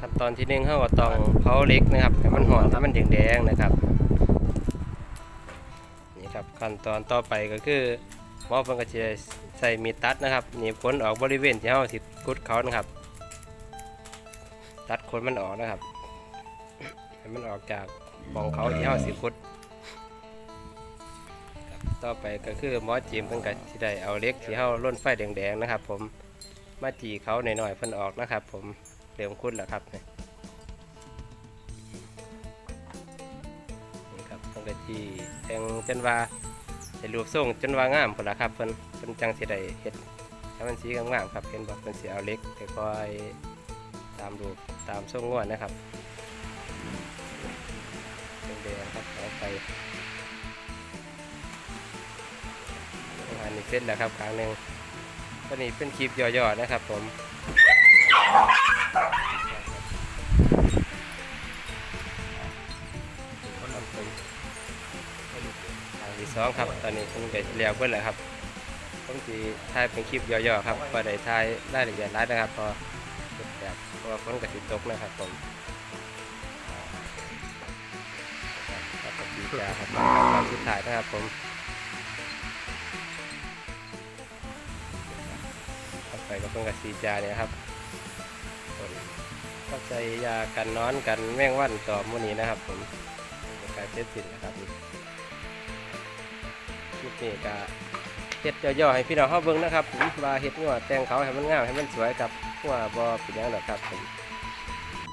ขั้นตอนที่หนึ่งเขาก็ต้องเผาเล็กนะครับให้มันหอนให้มันแดงๆนะครับนี่ครับขั้นตอนต่อไปก็คือหมอเพิ่นก็จะใส่มีดตัดนะครับหนีบขนออกบริเวณที่เฮาสิกุดเขานะครับ ตัดขนมันออกนะครับให้มันออกจากปองเขาที่เฮาสิกุดต่อไปก็คือหมอจีมเพิ่นก็สิได้เอาเล็กที่เฮาล่นไฟแดงๆนะครับ ผมมาจีเขาหน่อยๆเพิ่นออกนะครับ ผม เริ่มคุดแล้วครับนี่นี่ครับเพิ่นก็จีแทงจนว่าให้รูปทรงจนว่างามพุ่นล่ะครับเพิ่นเพิ่นจังสิได้เฮ็ดให้มันสีงามๆครับเห็นบ่เพิ่นสิเอาเล็กค่อยตามรูปตามทรงงวดนะครับแดงครับเอาไปอันนี้เสร็จแล้วครับครั้งหนึ่งตัวนี้เป็นคลิปย่อๆนะครับผม ที่สองครับ ตอนนี้ผมก็เรียกเพื่อนแล้วครับผมจะถ่ายเป็นคลิปย่อๆครับพอได้ถ่ายรายละเอียดร้ายนะครับพอแบบเพราะว่าฝนกระติดตกนะครับผมครับผมดีจ้าครับตอนสุดท้ายนะครับผมไปกับเพื่อนกับสีจาเนี่ยครับ ผมเข้าใจยากันนอนกันแมงวันต่อมื้อนี้นะครับ ผมเป็นการเช็ดสินนะครับคลิปนี้ก็เฮ็ดย่อๆให้พี่น้องเขาเบิ่งนะครับผมว่าเฮ็ดงัวแต่งเขาให้มันงามให้มันสวยกับงัวบ่เป็นหยังหรอกครับผม